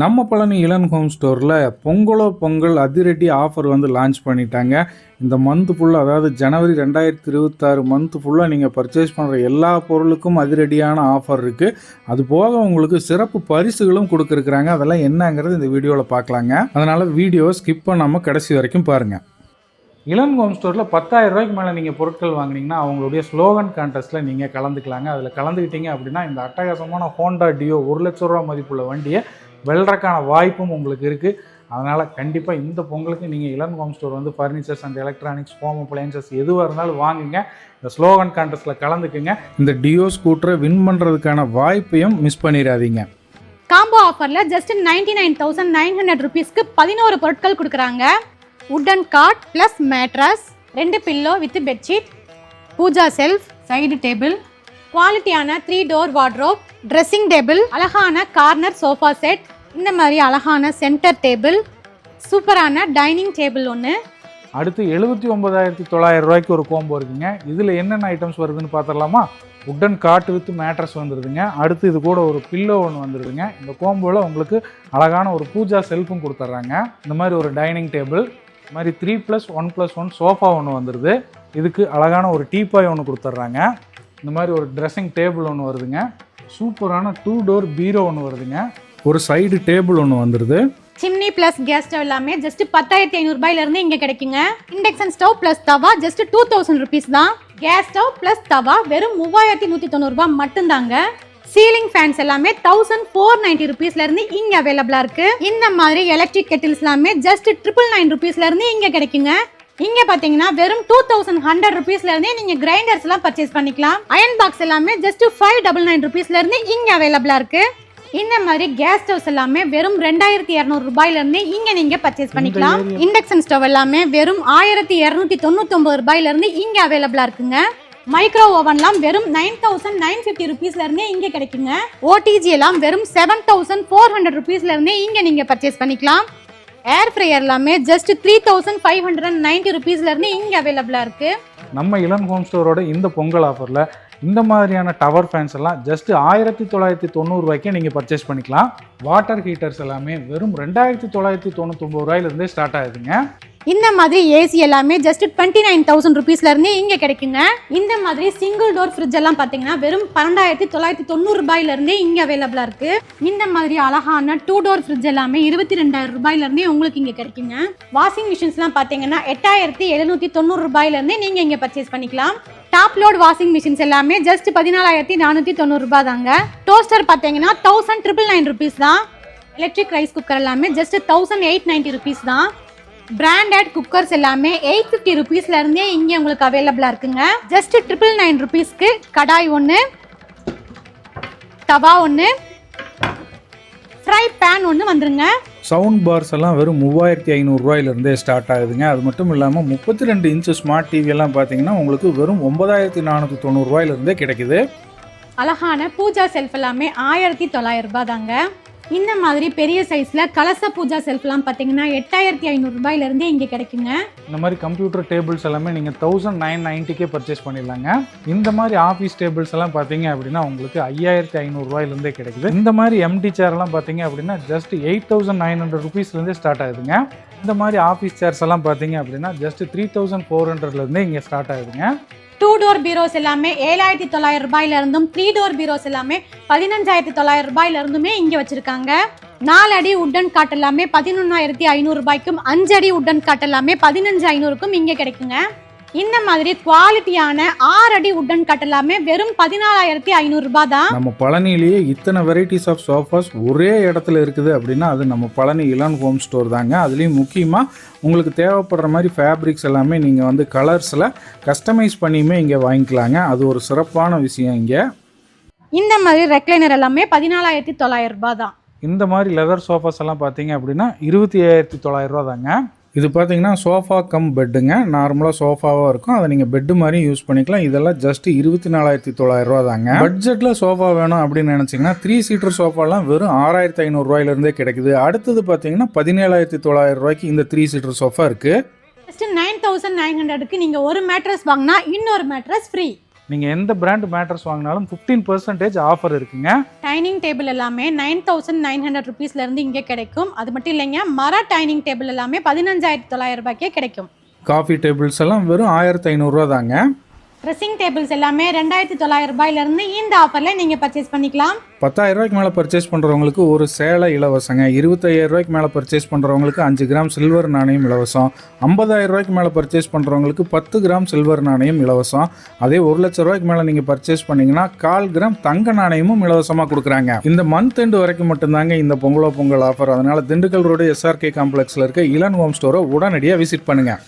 நம்ம பழனி இளன் ஹோம் ஸ்டோரில் பொங்கலோ பொங்கல் அதிரடி ஆஃபர் வந்து லான்ச் பண்ணிட்டாங்க. இந்த மந்த் ஃபுல்லாக அதாவது ஜனவரி ரெண்டாயிரத்தி இருபத்தாறு மந்த் ஃபுல்லாக நீங்கள் பர்ச்சேஸ் பண்ணுற எல்லா பொருளுக்கும் அதிரடியான ஆஃபர் இருக்குது அது போக உங்களுக்கு சிறப்பு பரிசுகளும் கொடுக்குறாங்க அதெல்லாம் என்னங்கிறது இந்த வீடியோவில் பார்க்கலாங்க. அதனால் வீடியோ ஸ்கிப் பண்ணாமல் கடைசி வரைக்கும் பாருங்கள் இளன் ஹோம் ஸ்டோரில் பத்தாயிரம் ரூபாய்க்கு மேலே நீங்கள் பொருட்கள் வாங்கினீங்கன்னா அவங்களுடைய ஸ்லோகன் கான்டெஸ்ட்டில் நீங்கள் கலந்துக்கலாங்க. அதில் கலந்துக்கிட்டீங்க அப்படின்னா இந்த அட்டகாசமான ஹோண்டா டியோ ஒரு லட்ச ரூபா மதிப்புள்ள வண்டியை வெல்றக்கான வாய்ப்பும் உங்களுக்கு இருக்குது அதனால் கண்டிப்பாக இந்த பொங்கலுக்கு நீங்கள் இளன் ஹோம் ஸ்டோர் வந்து furnitures and electronics home appliances எதுவாக இருந்தாலும் வாங்குங்க. இந்த ஸ்லோகன் கான்டெஸ்ட்டில் கலந்துக்குங்க. இந்த டியோ ஸ்கூட்டரை வின் பண்ணுறதுக்கான வாய்ப்பையும் மிஸ் பண்ணிடாதீங்க. காம்போ ஆஃபரில் just ninety nine thousand nine hundred ருபீஸ்க்கு பதினோரு பொருட்கள் கொடுக்குறாங்க. உட்டன் காட் ப்ளஸ் மேட்ரஸ் ரெண்டு pillow with bedsheet pooja shelf side table குவாலிட்டியான three door wardrobe dressing table அழகான கார்னர் சோஃபா செட் இந்த மாதிரி அழகான சென்டர் டேபிள் சூப்பரான டைனிங் டேபிள் ஒன்று அடுத்து எழுபத்தி ஒன்பதாயிரத்தி தொள்ளாயிரம் ரூபாய்க்கு ஒரு கோம்போ இருக்குங்க. இதில் என்னென்ன ஐட்டம்ஸ் வருதுன்னு பார்த்துடலாமா உட்டன் காட்டு வித் மேட்ரஸ் வந்துடுதுங்க அடுத்து இது கூட ஒரு பில்லோ ஒன்று வந்துடுதுங்க இந்த கோம்போவில் உங்களுக்கு அழகான ஒரு பூஜா செல்ஃபும் கொடுத்துட்றாங்க. இந்த மாதிரி ஒரு டைனிங் டேபிள் இந்த மாதிரி three plus one plus one sofa ஒன்று வந்துடுது இதுக்கு அழகான ஒரு டீபாய் ஒன்று கொடுத்துட்றாங்க. இந்த மாதிரி ஒரு ட்ரெஸ்ஸிங் டேபிள் ஒன்று வருதுங்க. சூப்பரான டூ டோர் பீரோ ஒன்று வருதுங்க. ஒரு சைடு டேபிள் ஒன்று வந்துடுது சிம்னி ப்ளஸ் கேஸ் ஸ்டவ் எல்லாமே ஜஸ்ட் பத்தாயிரத்தி ஐநூறுபாயிலேருந்து இங்கே கிடைக்குங்க. Induction stove plus tawa just two thousand rupees தான். கேஸ் ஸ்டவ் ப்ளஸ் தவா வெறும் மூவாயிரத்தி நூற்றி தொண்ணூறுபா மட்டும்தாங்க. சீலிங் ஃபேன்ஸ் எல்லாமே தௌசண்ட் ஃபோர் நைன்டி ருபீஸ்லேருந்து இங்கே அவைலபிளாக இருக்கு. இந்த மாதிரி எலக்ட்ரிக் கெட்டில்ஸ் எல்லாமே ஜஸ்ட் ட்ரிபிள் நைன் ருபீஸ்லேருந்து இங்கே கிடைக்குங்க. இங்க பாத்தீங்கன்னா வெறும் டூ தௌசண்ட் ஹண்ட்ரட் ருபீஸ்ல இருந்தே நீங்க கிரைண்டர்ஸ் எல்லாம் பர்ச்சேஸ் பண்ணிக்கலாம். அயன் பாக்ஸ் எல்லாமே ஜஸ்ட் ஃபைவ் டபுள் நைன் ருபீஸ்ல இருந்து இங்க அவைலபிளா இருக்கு. இந்த மாதிரி கேஸ் ஸ்டவ்ஸ் எல்லாமே வெறும் ரெண்டாயிரத்தி இரநூறு ரூபாயில இருந்து இங்க நீங்க பர்ச்சேஸ் பண்ணிக்கலாம். இண்டக்ஷன் ஸ்டவ் எல்லாமே வெறும் ஆயிரத்தி இரநூத்தி தொண்ணூத்தி ஒன்பது ரூபாயில இருந்து இங்க அவைலபிளா இருக்குங்க மைக்ரோ ஓவன்லாம் வெறும் நைன் தௌசண்ட் நைன் ஃபிஃப்டி ருபீஸ்ல இருந்தே இங்க கிடைக்குங்க. ஓடிஜி எல்லாம் வெறும் செவன் தௌசண்ட் ஃபோர் ஹண்ட்ரட் ருபீஸ்ல இருந்தே இங்க நீங்க பர்ச்சேஸ் பண்ணிக்கலாம். ஏர் ஃப்ரையர் எல்லாமே just three thousand five hundred and ninety ருபீஸ்ல இருந்து இங்க அவைலபிளா இருக்கு. நம்ம இளம் ஹோம் ஸ்டோரோட இந்த பொங்கல் ஆஃபரில் இந்த மாதிரியான டவர் ஃபேன்ஸ் எல்லாம் ஜஸ்ட் ஆயிரத்தி தொள்ளாயிரத்தி தொண்ணூறுரூவாய்க்கே நீங்கள் பர்ச்சேஸ் பண்ணிக்கலாம். வாட்டர் ஹீட்டர்ஸ் எல்லாமே வெறும் ரெண்டாயிரத்தி தொள்ளாயிரத்தி தொண்ணூத்தொம்பது ரூபாயிலிருந்தே ஸ்டார்ட் ஆகுதுங்க. இந்த மாதிரி ஏசி எல்லாமே ஜஸ்ட் டுவெண்ட்டி நைன் தௌசண்ட் ருபீஸ்லேருந்து இங்கே கிடைக்குங்க. இந்த மாதிரி சிங்கிள் டோர் ஃப்ரிட்ஜ் எல்லாம் பார்த்தீங்கன்னா வெறும் பன்னெண்டாயிரத்தி தொள்ளாயிரத்தி தொண்ணூறு ரூபாயிலேருந்தே இங்கே அவைலபிளாக இருக்குது இந்த மாதிரி அழகான டூ டோர் ஃப்ரிட்ஜ் எல்லாமே இருபத்தி ரெண்டாயிரம் ரூபாயிலருந்தே உங்களுக்கு இங்கே கிடைக்குங்க. வாஷிங் மிஷின்ஸ்லாம் பார்த்தீங்கன்னா எட்டாயிரத்தி எழுநூற்றி தொண்ணூறு ரூபாயில நீங்கள் இங்கே பர்ச்சேஸ் பண்ணிக்கலாம். டாப் லோட் வாஷிங் மிஷின்ஸ் எல்லாமே ஜஸ்ட் பதினாலாயிரத்தி நானூற்றி தொண்ணூறு ரூபாய் தாங்க டோஸ்டர் பார்த்தீங்கன்னா தௌசண்ட் ட்ரிபிள் நைன் ருபீஸ் தான். எலக்ட்ரிக் ரைஸ் குக்கர் எல்லாமே just thousand eight ninety rupees தான். பிராண்டட் குக்கர்ஸ் எல்லாமே எயிட் ஃபிஃப்டி ருபீஸ்ல இருந்தே இங்கே உங்களுக்கு அவைலபிளாக இருக்குங்க. ஜஸ்ட் ட்ரிபிள் நைன் ருபீஸ்க்கு கடாய் ஒன்று தவா ஒன்று ஃப்ரை பேன் ஒன்று வந்துருங்க. சவுண்ட் பார்ஸ் எல்லாம் வெறும் மூவாயிரத்தி ஐநூறுரூவாயிலிருந்தே ஸ்டார்ட் ஆகுதுங்க. அது மட்டும் இல்லாமல் முப்பத்தி ரெண்டு இன்ச்சு ஸ்மார்ட் டிவி எல்லாம் பார்த்தீங்கன்னா உங்களுக்கு வெறும் ஒன்பதாயிரத்தி நானூற்றி தொண்ணூறுரூவாயிலிருந்தே கிடைக்குது. அழகான பூஜா செல்ஃப் எல்லாமே ஆயிரத்தி தொள்ளாயிரம் ரூபாய் தாங்க. இந்த மாதிரி பெரிய சைஸ்ல கலச பூஜா செல்ஃப்லாம் பார்த்தீங்கன்னா எட்டாயிரத்தி ஐநூறு ரூபாயில இங்கே கிடைக்குங்க. இந்த மாதிரி கம்ப்யூட்டர் டேபிள்ஸ் எல்லாமே நீங்கள் தௌசண்ட் நைன் நைன்ட்டிக்கே பர்ச்சேஸ் பண்ணிடலாங்க. இந்த மாதிரி ஆஃபீஸ் டேபிள்ஸ் எல்லாம் பார்த்தீங்க அப்படின்னா உங்களுக்கு ஐயாயிரத்தி ஐநூறுரூவாயிலேருந்தே கிடைக்குது. இந்த மாதிரி எம்டி சேர்லாம் பார்த்தீங்க அப்படின்னா just eight thousand nine hundred ருபீஸ்லேருந்தே start ஆகுதுங்க. இந்த மாதிரி ஆஃபீஸ் சேர்ஸ் எல்லாம் பார்த்தீங்க அப்படின்னா ஜஸ்ட் த்ரீ தௌசண்ட் ஃபோர் ஹண்ட்ரட்லேருந்தே இங்கே ஸ்டார்ட் ஆகுதுங்க. டூ டோர் பீரோஸ் எல்லாமே ஏழாயிரத்தி தொள்ளாயிரம் ரூபாயிலிருந்தும் த்ரீ டோர் பீரோஸ் எல்லாமே பதினஞ்சாயிரத்தி தொள்ளாயிரம் ரூபாயிலிருந்துமே இங்கே வச்சுருக்காங்க. நாலு அடி உட்டன் காட் எல்லாமே பதினொன்னாயிரத்தி ஐநூறு ரூபாய்க்கும் அஞ்சு அடி உட்டன் காட் எல்லாமே பதினஞ்சு ஐநூறுக்கும் இங்கே கிடைக்குங்க. இந்த மாதிரி குவாலிட்டியான ஆறு அடி உட்டன் காட் எல்லாமே வெறும் பதினாலாயிரத்தி ஐநூறு ரூபாய் தான் நம்ம பழனிலேயே இத்தனை வெரைட்டிஸ் ஆஃப் சோஃபாஸ் ஒரே இடத்துல இருக்குது அப்படின்னா அது நம்ம பழனி இளன் ஹோம் ஸ்டோர் தாங்க. அதுலேயும் முக்கியமாக உங்களுக்கு தேவைப்படுற மாதிரி ஃபேப்ரிக்ஸ் எல்லாமே நீங்கள் வந்து கலர்ஸில் கஸ்டமைஸ் பண்ணியுமே இங்கே வாங்கிக்கலாங்க. அது ஒரு சிறப்பான விஷயம் இங்கே. இந்த மாதிரி ரெக்லைனர் எல்லாமே பதினாலாயிரத்தி தொள்ளாயிரம் ரூபாய் தான் இந்த மாதிரி லெதர் சோஃபாஸ் எல்லாம் பார்த்தீங்க அப்படின்னா இருபத்தி ஐயாயிரத்தி தொள்ளாயிரரூவா தாங்க இது பார்த்தீங்கன்னா சோஃபா கம் பெட்டுங்க. நார்மலாக சோஃபாவாக இருக்கும். அதை நீங்கள் பெட்டு மாதிரியும் யூஸ் பண்ணிக்கலாம். இதெல்லாம் ஜஸ்ட் இருபத்தி நாலாயிரத்தி தொள்ளாயிரரூவா தாங்க. பட்ஜெட்டில் சோஃபா வேணும் அப்படின்னு நினச்சிங்கன்னா த்ரீ சீட்டர் சோஃபாலாம் வெறும் ஆறாயிரத்தி ஐநூறுரூவாயிலேருந்தே கிடைக்குது. அடுத்தது பார்த்தீங்கன்னா பதினேழாயிரத்தி தொள்ளாயிரம் ரூபாய்க்கு இந்த த்ரீ சீட்டர் சோஃபா இருக்குது நைன் தௌசண்ட் நைன் ஹண்ட்ரடுக்கு நீங்கள் ஒரு மேட்ரஸ் வாங்கினா இன்னொரு மேட்ரஸ் ஃப்ரீ நீங்கள் எந்த பிராண்ட் மேட்ரஸ் வாங்கினாலும் ஃபிஃப்டீன் பர்சன்டேஜ் ஆஃபர் இருக்குங்க. டைனிங் டேபிள் எல்லாமே நைன் தௌசண்ட் நைன் ஹண்ட்ரட் ருபீஸ்லேருந்து இங்கே கிடைக்கும். அது மட்டும் இல்லைங்க மர டைனிங் டேபிள் எல்லாமே பதினஞ்சாயிரத்தி தொள்ளாயிரம் ரூபாய்க்கே கிடைக்கும். காஃபி டேபிள்ஸ் எல்லாம் வெறும் ஆயிரத்தி ஐநூறுரூவா தாங்க. ட்ரெஸ்ஸிங் டேபிள்ஸ் எல்லாமே ரெண்டாயிரத்தி தொள்ளாயிரம் ரூபாயிலிருந்து இந்த ஆஃபரில் நீங்கள் பர்ச்சேஸ் பண்ணிக்கலாம். பத்தாயிரம் ரூபாய்க்கு மேலே பர்ச்சேஸ் பண்ணுறவங்களுக்கு ஒரு சேலை இலவசங்க. இருபத்தையாயிரம் ரூபாய்க்கு மேலே பர்ச்சேஸ் பண்ணுறவங்களுக்கு அஞ்சு கிராம் சில்வர் நாணயம் இலவசம். ஐம்பதாயிரம் ரூபாய்க்கு மேலே பர்ச்சேஸ் பண்ணுறவங்களுக்கு பத்து கிராம் சில்வர் நாணயம் இலவசம். அதே ஒரு லட்ச ரூபாய்க்கு மேலே நீங்கள் பர்ச்சேஸ் பண்ணிங்கன்னா கால் கிராம் தங்க நாணயமும் இலவசமாக கொடுக்குறாங்க. இந்த மந்த் எண்டு வரைக்கும் மட்டும்தாங்க இந்த பொங்கலோ பொங்கல் ஆஃபர் அதனால் திண்டுக்கல் ரோடு எஸ்ஆர்கே காம்ப்ளெக்ஸில் இருக்க இளன் ஹோம் ஸ்டோரை உடனடியாக விசிட் பண்ணுங்கள்